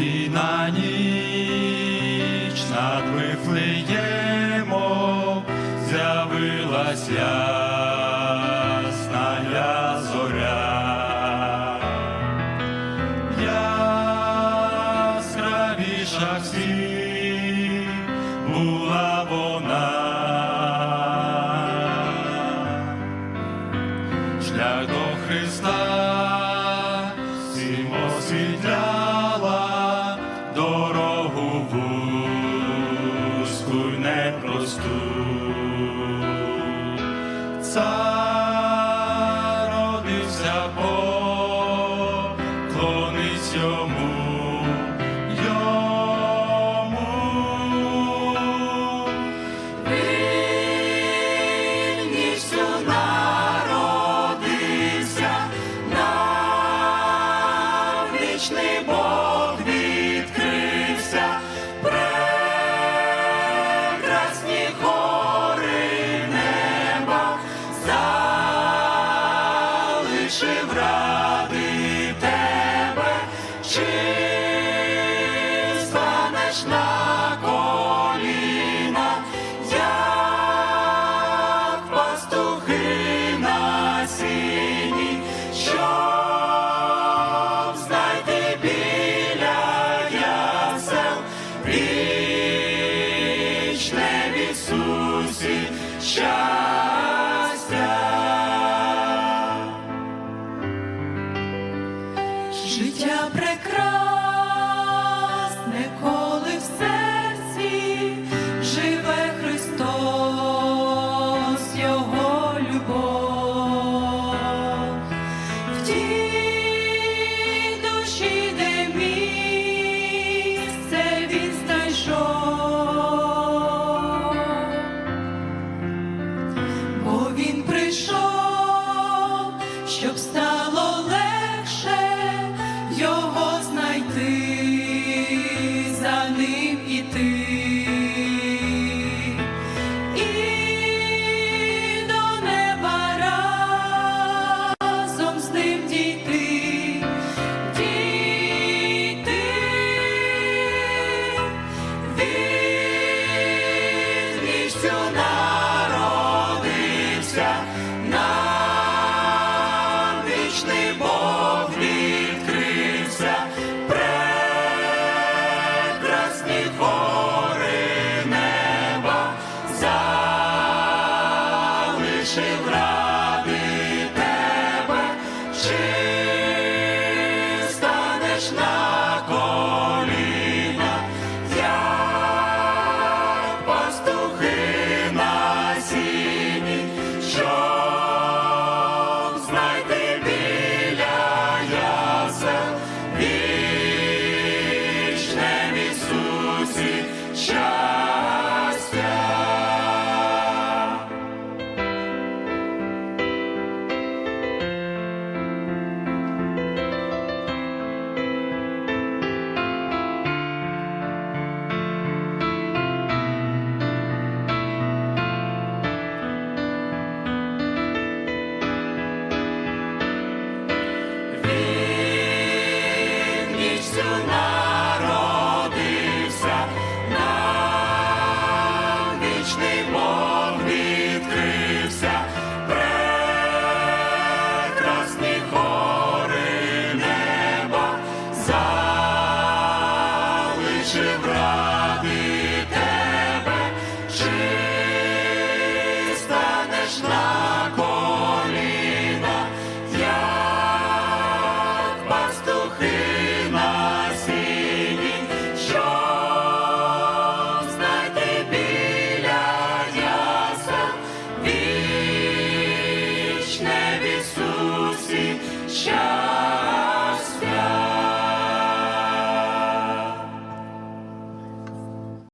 спокійна ніч над Вифлеємом з'явилась ясна зоря, яскравіша всіх була вона. Шлях до Христа. Й непросту. Цар родився поклонись йому, йому. Вільністю народився, нам вічний Бог залишив ради тебе, чи станеш на коліна, як пастухи на сіні, щоб знайти біля ясел вічне в Ісусі щастя. Життя прекрасне, коли в серці живе Христос, Його любов. В тій душі, де місце він знайшов, бо він прийшов, щоб стало Щастя. Вільністю народився, вічний Бог відкрився, прекрасні гори неба, залишив ради вічне щастя.